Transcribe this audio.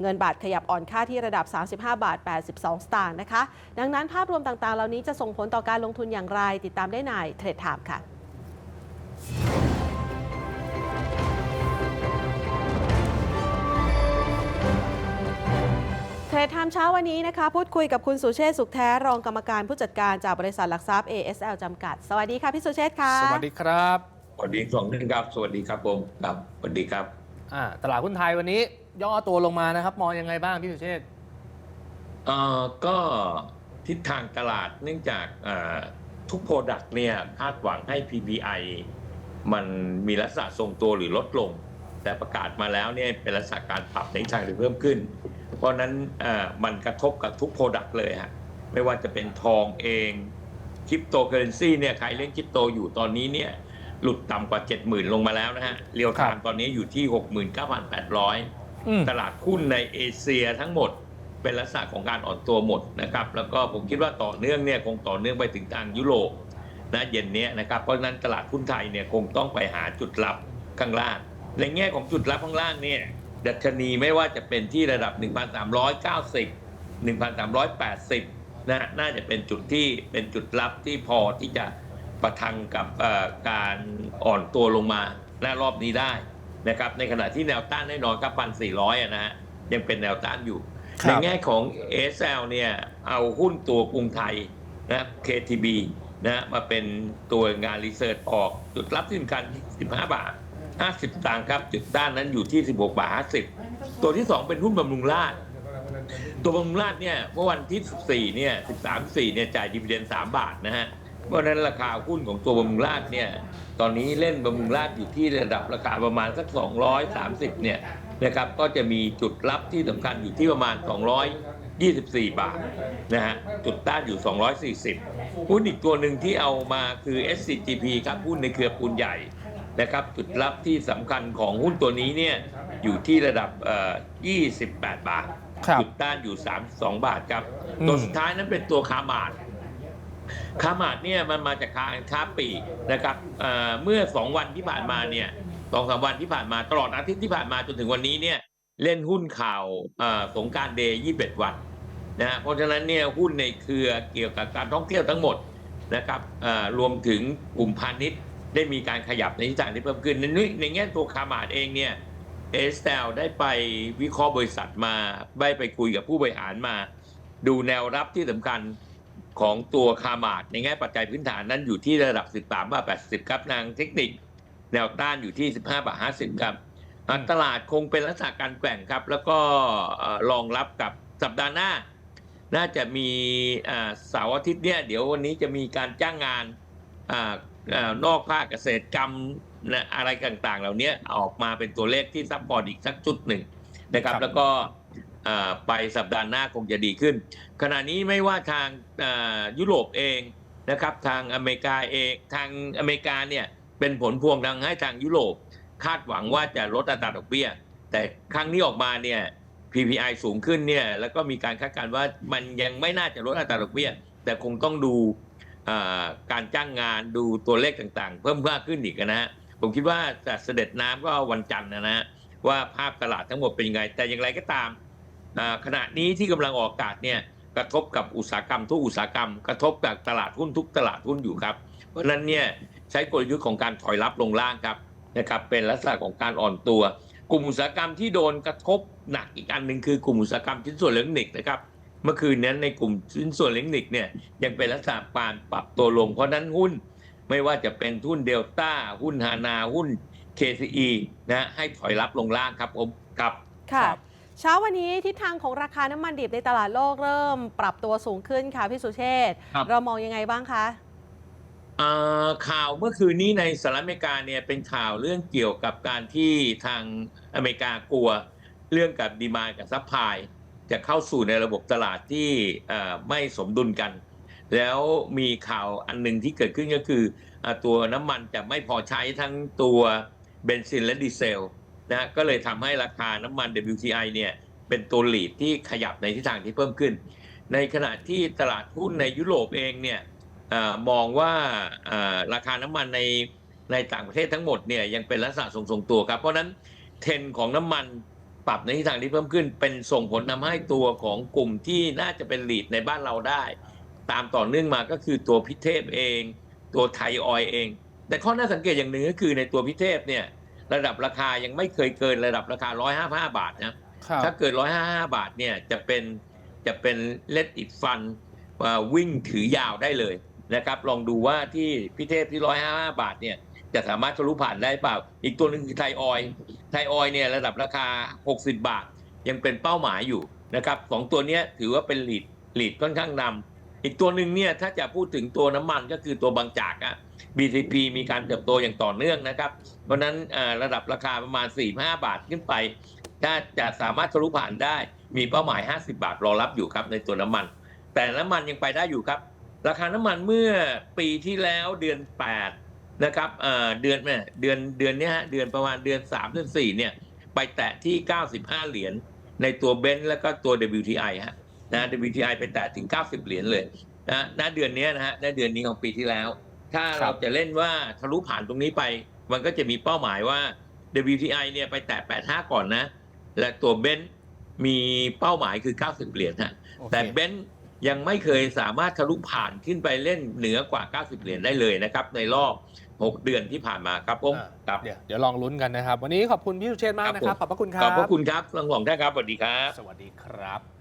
เงินบาทขยับอ่อนค่าที่ระดับ 35 บาท 82 สตางค์นะคะ ดังนั้นภาพรวมต่างๆ เหล่านี้จะส่งผลต่อการลงทุนอย่างไร ติดตามได้ในเทรดไทม์ค่ะเทรดไทม์เช้าวันนี้นะคะ พูดคุยกับคุณสุเชษฐ์สุขแท้รองกรรมการผู้จัดการจากบริษัทหลักทรัพย์ ASL จำกัด สวัสดีค่ะพี่สุเชษฐ์ค่ะ สวัสดีครับ สวัสดีสองท่านครับ สวัสดีครับผมครับสวัสดีครับอ่าตลาดหุ้นไทยวันนี้ ย่อตัวลงมานะครับ มองยังไงบ้างพี่สุเชษฐ์เอ่อก็ทิศทางตลาดเนื่องจากเอ่อทุกโปรดักต์เนี่ยคาดหวังให้ PPI มันมีลักษณะทรงตัวหรือลดลง แต่ประกาศมาแล้วเนี่ยเป็นลักษณะการปรับในทางที่เพิ่มขึ้น เพราะนั้นเอ่อมันกระทบกับทุกโปรดักต์เลยฮะไม่ว่าจะเป็นทองเองคริปโตเคอเรนซีเนี่ยใครเล่นคริปโตอยู่ตอนนี้เนี่ยหลุดต่ำกว่า 70,000 ลงมาแล้วนะฮะเรียวไทม์ตอนนี้อยู่ที่ 69,800อืม ตลาดหุ้นในเอเชียทั้งหมดเป็นลักษณะของการอ่อนตัวหมดนะครับ แล้วก็ผมคิดว่าต่อเนื่องเนี่ยคงต่อเนื่องไปถึงทางยุโรปนะเย็นนี้นะครับ เพราะฉะนั้นตลาดหุ้นไทยเนี่ยคงต้องไปหาจุดรับข้างล่าง ในแง่ของจุดรับข้างล่างเนี่ยดัชนีไม่ว่าจะเป็นที่ระดับ 1,390 1,380นะน่าจะเป็นจุดที่เป็นจุดรับที่พอที่จะประทังกับการอ่อนตัวลงมาหน้ารอบนี้ได้ นะครับในขณะที่แนวต้านแน่นอนครับพันสี่ร้อยนะฮะยังเป็นแนวต้านอยู่ครับในแง่ของ SL เนี่ยเอาหุ้นตัวกรุงไทยนะครับ KTB นะมาเป็นตัวงานรีเสิร์ชออกจุดรับที่สำคัญ 15 บาท 50ตังค์ครับ จุดด้านนั้นอยู่ที่ 16 บาท 50 ตัวที่ 2 เป็นหุ้นบำรุงราษฎร์ตัวบำรุงราษฎร์เนี่ยเมื่อวันที่ 14เนี่ย13 4เนี่ยจ่ายดีเวเดน3บาทนะฮะ เพราะฉะนั้นราคาหุ้นของตัวบำรุงราษฎร์เนี่ยตอนนี้เล่นบำรุงราษฎร์อยู่ที่ระดับราคาประมาณสัก 230เนี่ยนะครับก็จะมีจุดรับที่สำคัญอยู่ที่ประมาณ 224 บาทนะฮะจุดต้านอยู่ 240 หุ้นอีกตัวหนึ่งที่เอามาคือ SCGP ครับหุ้นในเครือปูนใหญ่นะครับจุดรับที่สำคัญของหุ้นตัวนี้เนี่ยอยู่ที่ระดับเอ่อ28 บาทครับจุดต้านอยู่ 32 บาทครับอืมตัวสุดท้ายนั้นเป็นตัวคามาด คามาดเนี่ยมันมาจากการค้าปลีกนะครับเเมื่อสองวันที่ผ่านมาเนี่ยสองสามวันที่ผ่านมาตลอดอาทิตย์ที่ผ่านมาจนถึงวันนี้เนี่ยเล่นหุ้นข่าวสงการเดย์ยี่สิบวันนะเพราะฉะนั้นเนี่ยหุ้นในเครือเกี่ยวกับการท่องเที่ยวทั้งหมดนะครับรวมถึงกลุ่มพาณิชย์ได้มีการขยับในทิศทางที่เพิ่มขึ้น ในในแง่ตัวคามาดเองเนี่ยเอสเตลได้ไปวิเคราะห์บริษัทมาได้ไปคุยกับผู้บริหารมา ดูแนวรับที่สำคัญ ของตัวคามาดในแง่ปัจจัยพื้นฐานนั้นอยู่ที่ระดับ 13บาท80 ครับ นางเทคนิค แนวต้านอยู่ที่ 15บาท50 ครับอ่าตลาดคงเป็นลักษณะการแกว่งครับ แล้วก็เอ่อรองรับกับสัปดาห์หน้า น่าจะมีอ่าเสาร์อาทิตย์เนี่ยเดี๋ยววันนี้จะมีการจ้างงานอ่าอ่านอกภาคเกษตรกรรมนะอะไรต่างๆ เหล่านี้ออกมาเป็นตัวเลขที่ซัพพอร์ตอีกสักจุดหนึ่งนะครับครับแล้วก็อ่า ไปสัปดาห์หน้าคงจะดีขึ้น ขณะนี้ไม่ว่าทางยุโรปเองนะครับทางอเมริกาเองทางอเมริกาเนี่ยเป็นผลพวงทางให้ทางยุโรปคาดหวังว่าจะลดอัตราดอกเบี้ย แต่ครั้งนี้ออกมาเนี่ย PPI สูงขึ้นเนี่ยแล้วก็มีการคาดการณ์ว่ามันยังไม่น่าจะลดอัตราดอกเบี้ย แต่คงต้องดูการจ้างงานดูตัวเลขต่างๆ เพิ่มมากขึ้นอีกนะฮะผมคิดว่าจะเสด็จน้ำก็วันจันทร์นะฮะว่าภาพตลาดทั้งหมดเป็นยังไง แต่อย่างไรก็ตาม ขณะนี้ที่กำลังออกอากาศเนี่ยกระทบกับอุตสาหกรรมทุกอุตสาหกรรม กระทบกับตลาดหุ้นทุกตลาดหุ้นอยู่ครับ เพราะฉะนั้นเนี่ยใช้กลยุทธ์ของการถอยรับลงล่างครับนะครับเป็นลักษณะของการอ่อนตัว กลุ่มอุตสาหกรรมที่โดนกระทบหนักอีกอันหนึ่งคือกลุ่มอุตสาหกรรมชิ้นส่วนอิเล็กทรอนิกส์นะครับเมื่อคืนนั้นในกลุ่มชิ้นส่วนอิเล็กทรอนิกส์เนี่ยยังเป็นลักษณะการปรับตัวลง เพราะฉะนั้นหุ้นไม่ว่าจะเป็นหุ้นเดลต้าหุ้นฮานาหุ้น KCE นะให้ถอยรับลงล่างครับผมครับค่ะครับ เช้าวันนี้ทิศทางของราคาน้ำมันดิบในตลาดโลกเริ่มปรับตัวสูงขึ้นค่ะพี่สุเชษฐ์ครับ เรามองยังไงบ้างคะ อ่าข่าวเมื่อคืนนี้ในสหรัฐอเมริกาเนี่ยเป็นข่าวเรื่องเกี่ยวกับการที่ทางอเมริกากลัว เรื่องกับดีมานกับซัพพลายจะเข้าสู่ในระบบตลาดที่เอ่อไม่สมดุลกัน แล้วมีข่าวอันหนึ่งที่เกิดขึ้นก็คืออาตัวน้ำมันจะไม่พอใช้ทั้งตัวเบนซินและดีเซล นะก็เลยทำให้ราคาน้ำมัน WTI เนี่ยเป็นตัวหลีดที่ขยับในทิศทางที่เพิ่มขึ้น ในขณะที่ตลาดหุ้นในยุโรปเองเนี่ยอมองว่าราคาน้ำมันในในต่างประเทศทั้งหมดเนี่ยยังเป็นลักษณะทรงๆตัวครับ เพราะนั้นเทรนของน้ำมันปรับในทิศทางที่เพิ่มขึ้น เป็นส่งผลทำให้ตัวของกลุ่มที่น่าจะเป็นหลีดในบ้านเราได้ ตามต่อเนื่องมาก็คือตัวพิเทพเอง ตัวไทยออยเอง แต่ข้อน่าสังเกตอย่างหนึ่งก็คือในตัวพิเทพเนี่ย ระดับราคายังไม่เคยเกินระดับราคา 155 บาทนะครับถ้าเกิด 155 บาทเนี่ยจะเป็นจะเป็นเลดอิดฟันวิ่งถือยาวได้เลยนะครับลองดูว่าที่พิเทพที่ 155 บาทเนี่ยจะสามารถทะลุผ่านได้เปล่า อีกตัวหนึ่งคือไทยออยล์ไทยออยล์เนี่ยระดับราคา 60 บาทยังเป็นเป้าหมายอยู่นะครับสองตัวเนี้ยถือว่าเป็นลีดลีดค่อนข้างนำ อีกตัวหนึ่งเนี่ยถ้าจะพูดถึงตัวน้ำมันก็คือตัวบางจากอะ BTP มีการเติบโตอย่างต่อเนื่องนะครับ เพราะนั้นระดับราคาประมาณ 4-5 บาทขึ้นไป ถ้าจะสามารถทะลุผ่านได้ มีเป้าหมาย 50 บาทรอรับอยู่ครับในตัวน้ำมัน แต่น้ำมันยังไปได้อยู่ครับ ราคาน้ำมันเมื่อปีที่แล้วเดือน 8 นะครับเดือนเนี่ยเดือนเดือนเนี้ยฮะเดือนประมาณเดือน 3 เดือน 4 เนี่ยไปแตะที่ 95 เหรียญในตัวเบนซ์แล้วก็ตัว WTI ฮะ นะ WTI ไปแตะถึง 90 เหรียญเลยนะณเดือนเนี้ยนะฮะณเดือนนี้ของปีที่แล้ว ถ้าครัเราบจะเล่นว่าทะลุผ่านตรงนี้ไป มันก็จะมีเป้าหมายว่า WTI เนี่ยไปแตะ 85 ก่อนนะ และตัวเบนซ์มีเป้าหมายคือ 90 เหรียญฮะโอเคแต่เบนซ์ยังไม่เคยสามารถทะลุผ่านขึ้นไปเล่นเหนือกว่า 90 เหรียญได้เลยนะครับ ในรอบ 6 เดือนที่ผ่านมาครับผมอ่าครับเดี๋ยวเดี๋ยวลองลุ้นกันนะครับ วันนี้ขอบคุณพี่สุเชษฐ์มากนะครับ ขอบพระคุณครับ ขอบพระคุณครับทั้งสองท่านครับ สวัสดีครับ สวัสดีครับ